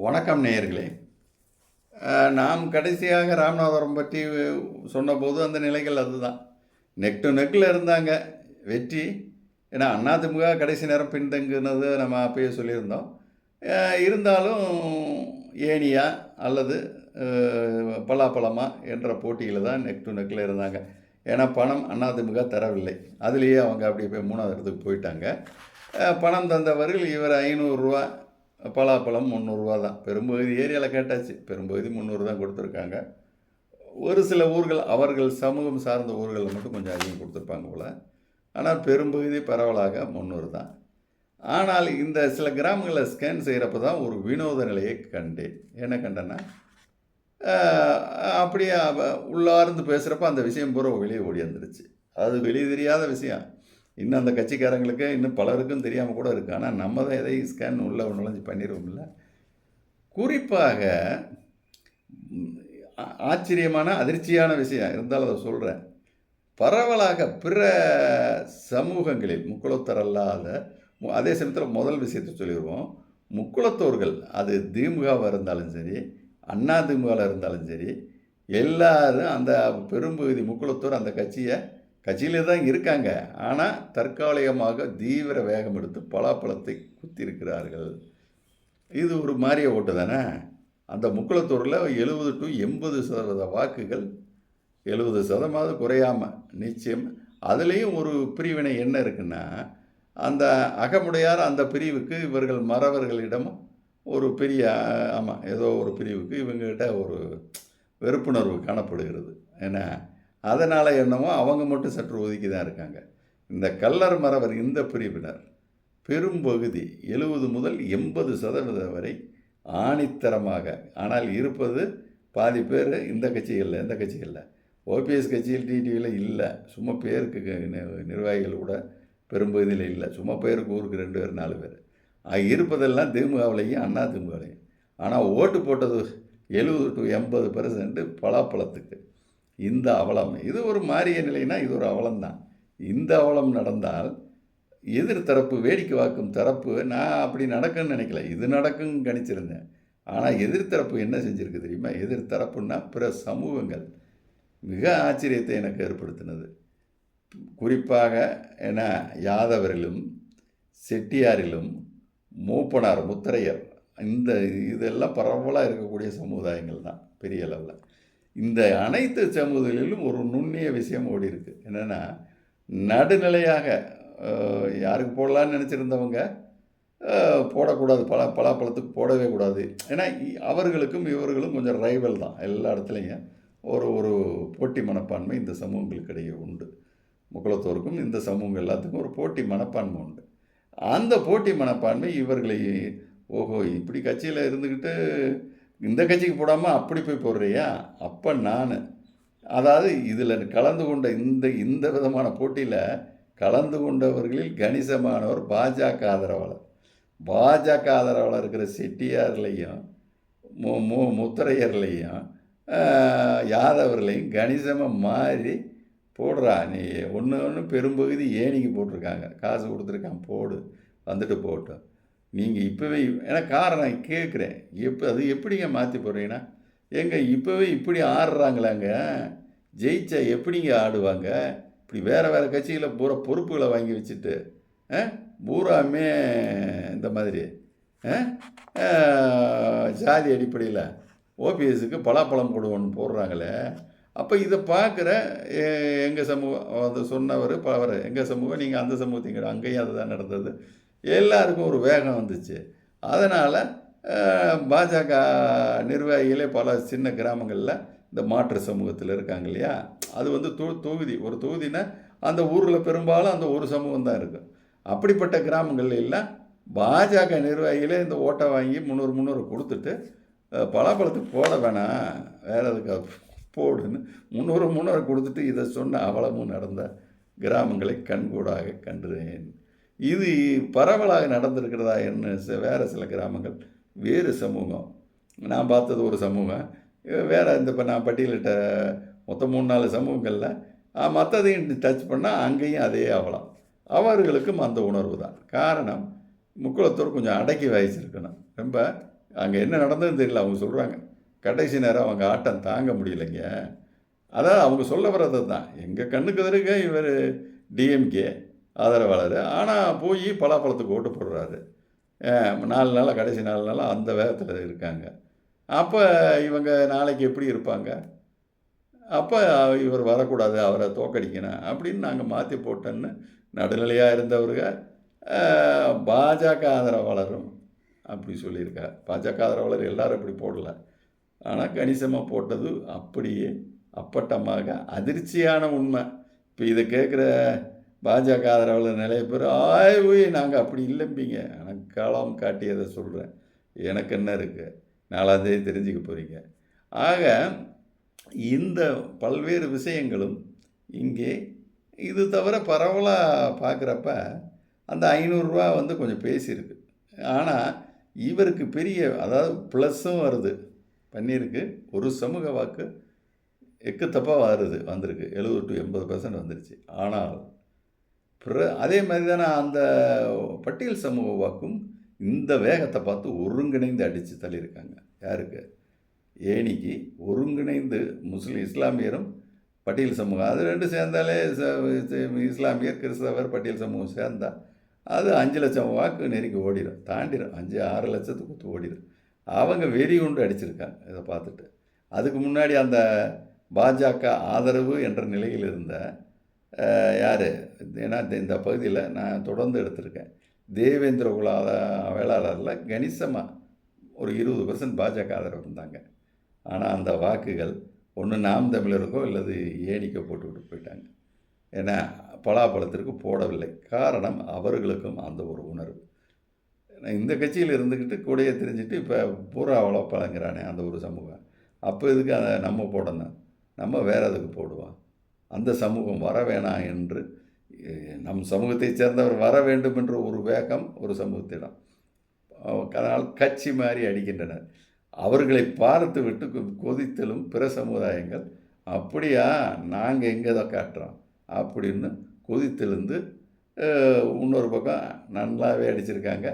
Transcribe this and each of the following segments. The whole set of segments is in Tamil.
வணக்கம் நேயர்களே. நாம் கடைசியாக ராமநாதபுரம் பற்றி சொன்னபோது அந்த நிலைகள் அதுதான். நெக் டு நெக்கில் இருந்தாங்க. வெற்றி. ஏன்னா அதிமுக கடைசி நேரம் பின்தங்குனது நம்ம அப்பயே சொல்லியிருந்தோம். இருந்தாலும் ஏனியா அல்லது பலாப்பழமா என்ற போட்டியில் தான் நெக் டு நெக்கில் இருந்தாங்க. ஏன்னா பணம் அதிமுக தரவில்லை. அதுலேயே அவங்க அப்படியே போய் மூணாவது இடத்துக்கு போயிட்டாங்க. பணம் தந்தவர்கள் இவர் ஐநூறுரூவா பலாப்பழம் முந்நூறுரூவா தான். பெரும்பகுதி ஏரியாவில் கேட்டாச்சு. பெரும்பகுதி முந்நூறு தான் கொடுத்துருக்காங்க. ஒரு சில ஊர்கள் அவர்கள் சமூகம் சார்ந்த ஊர்களில் மட்டும் கொஞ்சம் அதிகம் கொடுத்துருப்பாங்க போல். ஆனால் பெரும்பகுதி பரவலாக முந்நூறு தான். ஆனால் இந்த சில கிராமங்களில் ஸ்கேன் செய்கிறப்ப தான் ஒரு வினோத நிலையை கண்டேன். என்ன கண்டேன்னா அப்படியே உள்ளார்ந்து பேசுகிறப்ப அந்த விஷயம் பூரா வெளியே ஓடி வந்துருச்சு. அது வெளியே தெரியாத விஷயம். இன்னும் அந்த கட்சிக்காரங்களுக்கு இன்னும் பலருக்கும் தெரியாமல் கூட இருக்குது ஆனால் நம்ம தான் எதை ஸ்கேன் உள்ளே நுழைஞ்சு பண்ணிடுவோம்ல குறிப்பாக ஆச்சரியமான அதிர்ச்சியான விஷயம். இருந்தாலும் அதை சொல்கிறேன் பரவலாக பிற சமூகங்களில் முக்குளத்தர் அல்லாத அதே சமயத்தில் முதல் விஷயத்தை சொல்லிடுவோம் முக்குளத்தோர்கள் அது திமுகவாக இருந்தாலும் சரி அண்ணா திமுகவில் இருந்தாலும் சரி எல்லாரும் அந்த பெரும்பகுதி முக்குளத்தோர் அந்த கட்சியை கட்சியிலே தான் இருக்காங்க. ஆனால் தற்காலிகமாக தீவிர வேகம் எடுத்து பலாப்பழத்தை குத்திருக்கிறார்கள் இது ஒரு மாறிய ஓட்டு தானே? அந்த முக்குளத்தூரில் எழுபது டு எண்பது சதவீத வாக்குகள் எழுபது சதமாவது குறையாமல் நிச்சயம். அதுலேயும் ஒரு பிரிவினை என்ன இருக்குன்னா அந்த அகமுடையார் அந்த பிரிவுக்கு இவர்கள் மறவர்களிடமும் ஒரு பெரிய ஆமாம் ஏதோ ஒரு பிரிவுக்கு இவங்ககிட்ட ஒரு வெறுப்புணர்வு காணப்படுகிறது. ஏன்னா அதனால் என்னமோ அவங்க மட்டும் சற்று ஒதுக்கி தான் இருக்காங்க. இந்த கல்லர் மறவர் இந்த பிரிவினர் பெரும்பகுதி எழுபது முதல் எண்பது சதவீதம் வரை ஆணித்தரமாக ஆனால் இருப்பது பாதி பேர் இந்த கட்சிகளில் இந்த கட்சிகளில் ஓபிஎஸ் கட்சியில் டிடிவியில் இல்லை. சும்மா பேருக்கு நிர்வாகிகள் கூட பெரும்பகுதியில் இல்லை. சும்மா பேருக்கு ஊருக்கு ரெண்டு பேர் நாலு பேர். இருப்பதெல்லாம் திமுகவிலையும் அண்ணா திமுகவிலையும். ஆனால் ஓட்டு போட்டது எழுபது டு எண்பது பர்சன்ட்டு பலாப்பழத்துக்கு. இந்த அவலம். இது ஒரு மாறிய நிலைனா இது ஒரு அவலம்தான். இந்த அவலம் நடந்தால் எதிர்த்தரப்பு வேடிக்கை வாக்கும் தரப்பு நான் அப்படி நடக்குன்னு நினைக்கல. இது நடக்கும் கணிச்சிருந்தேன். ஆனால் எதிர்த்தரப்பு என்ன செஞ்சுருக்கு தெரியுமா? எதிர்த்தரப்புன்னா பிற சமூகங்கள். மிக ஆச்சரியத்தை எனக்கு ஏற்படுத்தினது. குறிப்பாக என யாதவரிலும் செட்டியாரிலும் மூப்பனார் முத்தரையர் இந்த இதெல்லாம் பரவலாக இருக்கக்கூடிய சமுதாயங்கள் தான் பெரிய அளவில். இந்த அனைத்து சமூகங்களிலும் ஒரு நுண்ணிய விஷயம் ஓடி இருக்கு. என்னென்னா நடுநிலையாக யாருக்கு போடலான்னு நினச்சிருந்தவங்க போடக்கூடாது. பலா பலாப்பழத்துக்கு போடவே கூடாது. ஏன்னா இ- அவர்களுக்கும் இவர்களும் கொஞ்சம் ரைவல் தான். எல்லா இடத்துலையும் ஒரு ஒரு போட்டி மனப்பான்மை இந்த சமூகங்களுக்கு இடையே உண்டு. முக்குளத்தோருக்கும் இந்த சமூகம் எல்லாத்துக்கும் ஒரு போட்டி மனப்பான்மை உண்டு. அந்த போட்டி மனப்பான்மை இவர்களை ஓஹோ இப்படி கட்சியில் இருந்துக்கிட்டு இந்த கட்சிக்கு போடாமல் அப்படி போய் போடுறியா? அப்போ நான். அதாவது இதில் கலந்து கொண்ட இந்த இந்த விதமான போட்டியில் கலந்து கொண்டவர்களில் கணிசமானவர் பாஜக ஆதரவாளர். பாஜக ஆதரவாளர் இருக்கிற செட்டியார்லேயும் மு மு முத்தரையர்லையும் ஆஹ், யாதவர்களையும் கணிசமாக மாறி போடுறா. நீ ஒன்று ஒன்று பெரும்பகுதி ஏணிக்கு போட்டிருக்காங்க. காசு கொடுத்துருக்கான் போடு. வந்துட்டு போட்டோம் நீங்கள் இப்போவே ஏன்னா காரணம் கேட்குறேன். எப்போ அது எப்படிங்க மாற்றி போடுறீங்கன்னா ஏங்க இப்போவே இப்படி ஆடுறாங்களாங்க? ஜெயிச்சா எப்படிங்க ஆடுவாங்க? இப்படி வேறு வேறு கட்சிகளை பூரா பொறுப்புகளை வாங்கி வச்சுட்டு ஆ? பூராமே இந்த மாதிரி ஆ? ஜாதி அடிப்படையில் ஓபிஎஸ்க்கு பலாப்பழம் போடுவோன்னு போடுறாங்களே. அப்போ இதை பார்க்குற எங்கள் சமூகம் அதை சொன்னவர் பலவர் எங்கள் சமூகம் நீங்கள் அந்த சமூகத்தீங்க அங்கேயும் அதுதான் நடந்தது. எல்லாருக்கும் ஒரு வேகம் வந்துச்சு. அதனால் பாஜக நிர்வாகிகளே பல சின்ன கிராமங்களில் இந்த மாற்று சமூகத்தில் இருக்காங்க இல்லையா? அது வந்து தொ தொகுதி. ஒரு தொகுதினா அந்த ஊரில் பெரும்பாலும் அந்த ஒரு சமூகம் தான் இருக்கும். அப்படிப்பட்ட கிராமங்கள்ல எல்லாம் பாஜக நிர்வாகிகளே இந்த ஓட்டை வாங்கி முந்நூறு முந்நூறு கொடுத்துட்டு பலாப்பழத்துக்கு போட வேணாம். வேற அதுக்கு போடுன்னு முந்நூறு முந்நூறு கொடுத்துட்டு இதை சொன்ன அவலமும் நடந்த கிராமங்களை கண்கூடாக கண்டேன். இது பரவலாக நடந்திருக்கிறதா என்ன ச- வேறு சில கிராமங்கள் வேறு சமூகம். நான் பார்த்தது ஒரு சமூகம். வேறு இந்த இப்போ நான் பட்டியலிட்ட மொத்தம் மூணு நாலு சமூகங்களில் மற்றதையும் டச் பண்ணால் அங்கேயும் அதே அவலம் அவர்களுக்கும் அந்த உணர்வு தான். காரணம் முக்குளத்தூர் கொஞ்சம் அடக்கி வாய்ச்சிருக்கணும். ரொம்ப அங்கே என்ன நடந்ததுன்னு தெரியல அவங்க சொல்கிறாங்க கடைசி நேரம் அவங்க ஆட்டம் தாங்க முடியலைங்க. அதான் அவங்க சொல்ல வர்றது தான் எங்கள் கண்ணுக்கு எதிர்க்க இவர் டிஎம்கே ஆதரவாளர். ஆனால் போய் பலாப்பழத்துக்கு ஓட்டு போடுறாரு. நாலு நாளாக கடைசி நாலு நாளாக அந்த வேகத்தில் இருக்காங்க. அப்போ இவங்க நாளைக்கு எப்படி இருப்பாங்க? அப்போ இவர் வரக்கூடாது அவரை தோக்கடிக்கணும் அப்படின்னு நாங்கள் மாற்றி போட்டோன்னு நடுநிலையாக இருந்தவருங்க பாஜக ஆதரவாளரும் அப்படி சொல்லியிருக்கார். பாஜக ஆதரவாளர் எல்லாரும் இப்படி போடல. ஆனால் கணிசமாக போட்டது அப்படியே அப்பட்டமாக அதிர்ச்சியான உண்மை. இப்போ இதை கேட்குற பாஜக ஆதரவில் நிறைய பேர் ஆய் நாங்கள் அப்படி இல்லைம்பிங்க எனக்கு காலம் காட்டியதை சொல்கிறேன் எனக்கு என்ன இருக்குது நாலாந்தேதி தெரிஞ்சுக்க போகிறீங்க ஆக இந்த பல்வேறு விஷயங்களும் இங்கே இது தவிர பரவலாக பார்க்குறப்ப அந்த ஐநூறுரூவா வந்து கொஞ்சம் பேசியிருக்கு. ஆனால் இவருக்கு பெரிய அதாவது ப்ளஸ்ஸும் வருது. பண்ணியிருக்கு. ஒரு சமூக வாக்கு எக்கு தப்பாக வருது வந்திருக்கு. எழுபது டு எண்பது பர்சன்ட் வந்துருச்சு. ஆனால் பிற அதே மாதிரி தானே அந்த பட்டியல் சமூக வாக்கும் இந்த வேகத்தை பார்த்து ஒருங்கிணைந்து அடித்து தள்ளியிருக்காங்க. யாருக்கு? ஏனிக்கு ஒருங்கிணைந்து முஸ்லீம் இஸ்லாமியரும் பட்டியல் சமூகம். அது ரெண்டு சேர்ந்தாலே இஸ்லாமியர் கிறிஸ்தவர் பட்டியல் சமூகம் சேர்ந்தால் அது அஞ்சு லட்சம் வாக்கு நெருங்கி ஓடிடும் தாண்டிடும் அஞ்சு ஆறு லட்சத்துக்கு கொடுத்து ஓடிடும் அவங்க வெறி கொண்டு அடிச்சிருக்காங்க இதை பார்த்துட்டு. அதுக்கு முன்னாடி அந்த பாஜக ஆதரவு என்ற நிலையில் இருந்த யார்? ஏன்னா இந்த- இந்த பகுதியில் நான் தொடர்ந்து எடுத்திருக்கேன். தேவேந்திர குலாத வேளாளரில் கணிசமாக ஒரு இருபது பர்சன்ட் பாஜக ஆதரவு இருந்தாங்க. ஆனால் அந்த வாக்குகள் ஒன்று நாம் தமிழருக்கோ இல்லது ஏணிக்கோ போட்டுவிட்டு போயிட்டாங்க. ஏன்னா பலாப்பழத்திற்கு போடவில்லை. காரணம் அவர்களுக்கும் அந்த ஒரு உணர்வு. இந்த கட்சியில் இருந்துக்கிட்டு கூடையே தெரிஞ்சுட்டு இப்போ பூரா அவ்வளோ பழங்கிறானே அந்த ஒரு சமூகம். அப்போ இதுக்கு அதை நம்ம போடணும்? நம்ம வேறு அதுக்கு போடுவோம்? அந்த சமூகம் வர வேணாம் என்று நம் சமூகத்தைச் சேர்ந்தவர் வர வேண்டும் என்ற ஒரு வேகம் ஒரு சமூகத்திடம். அதனால் கட்சி மாறி அடிக்கின்றனர். அவர்களை பார்த்து விட்டு கொதித்தலும் பிற சமுதாயங்கள் அப்படியா நாங்கள் எங்கே தான் காட்டுறோம்? அப்படின்னு கொதித்தெழுந்து இன்னொரு பக்கம் நல்லாவே அடிச்சிருக்காங்க.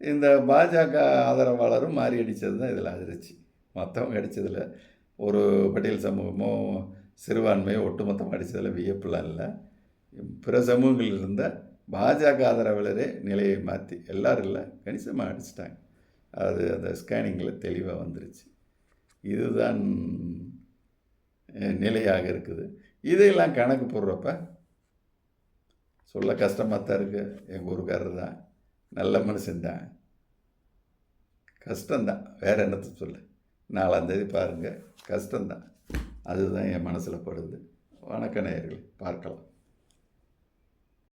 இந்த பாஜக ஆதரவாளரும் மாறி அடித்தது தான் இதில் அதிர்ச்சி. மற்றவங்க அடித்ததில் ஒரு பட்டியல் சமூகமோ சிறுபான்மையை ஒட்டுமொத்தமாக அடித்ததில் வியப்புலாம் இல்லை. பிற சமூகங்களில் இருந்த பாஜக ஆதரவாளரே நிலையை மாற்றி எல்லாரும் இல்லை கணிசமாக அடிச்சிட்டாங்க. அது அந்த ஸ்கேனிங்கில் தெளிவாக வந்துருச்சு. இதுதான் நிலையாக இருக்குது. இதையெல்லாம் கணக்கு போடுறப்ப சொல்ல கஷ்டமாக தான் இருக்குது எங்கள் ஊருக்காரர் தான் நல்ல மனுஷன்தான் கஷ்டம்தான். வேறு என்னத்தை சொல்லு? நாலாந்தேதி பாருங்கள் கஷ்டம்தான். அதுதான் என் மனசில் படுது. வணக்க நேயர்களே பார்க்கலாம்.